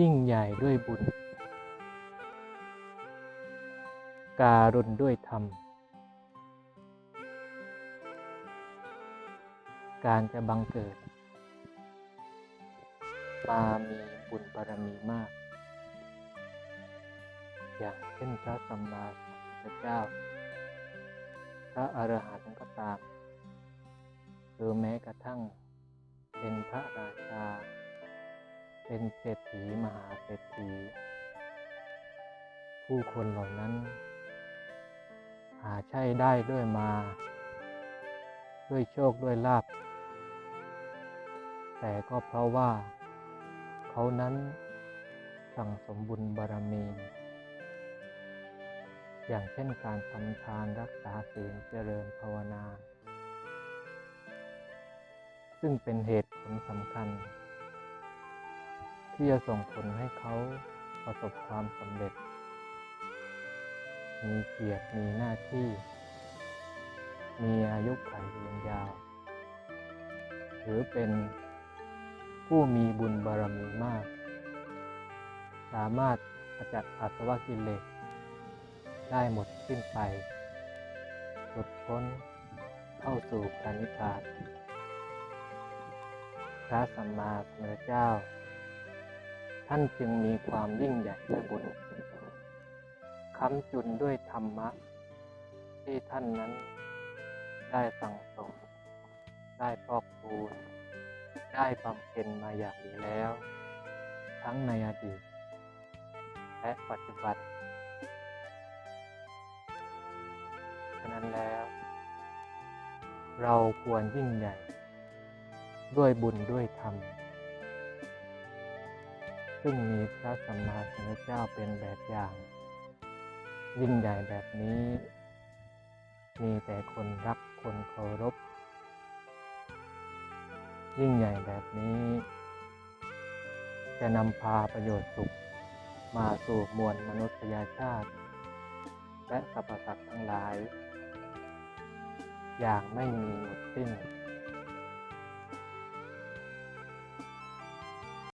ยิ่งใหญ่ด้วยบุญ การุณด้วยธรรม การจะบังเกิด มามีบุญบารมีมาก อย่างเช่นพระสัมมาสัมพุทธเจ้า พระอรหันต์ก็ตาม หรือแม้กระทั่งเป็นพระราชา เป็นเศรษฐีมหาเศรษฐี ผู้คนเหล่านั้น หาใช่ได้ด้วยมา ด้วยโชคด้วยลาภแต่ก็เพราะว่า เขานั้นสั่งสมบุญบารมี อย่างเช่นการทำทานรักษาศีลเจริญภาวนา ซึ่งเป็นเหตุผลสำคัญ ที่จะส่งผลให้เขาประสบความสำเร็จ มีเกียรติมีหน้าที่ มีอายุขัยยืนยาว หรือเป็นผู้มีบุญบารมีมาก สามารถขจัดอาสวะกิเลสได้หมดสิ้นไป หลุดพ้นเข้าสู่พระนิพพานพระสัมมาสัมพุทธเจ้า ท่านจึงมีความยิ่งใหญ่ด้วยบุญค้ำจุนด้วยธรรมะ ที่ท่านนั้นได้สั่งสม ได้พอกพูนได้บำเพ็ญมาอย่างดีแล้ว ทั้งในอดีต และปัจจุบันฉะนั้นแล้ว เราควรยิ่งใหญ่ ด้วยบุญด้วยธรรม ซึ่งมีพระสัมมาสัมพุทธเจ้าเป็นแบบอย่าง ยิ่งใหญ่แบบนี้ มีแต่คนรักคนเคารพ ยิ่งใหญ่แบบนี้ จะนำพาประโยชน์สุขมาสู่มวลมนุษยชาติ และสรรพสัตว์ทั้งหลาย อย่างไม่มีหมดสิ้น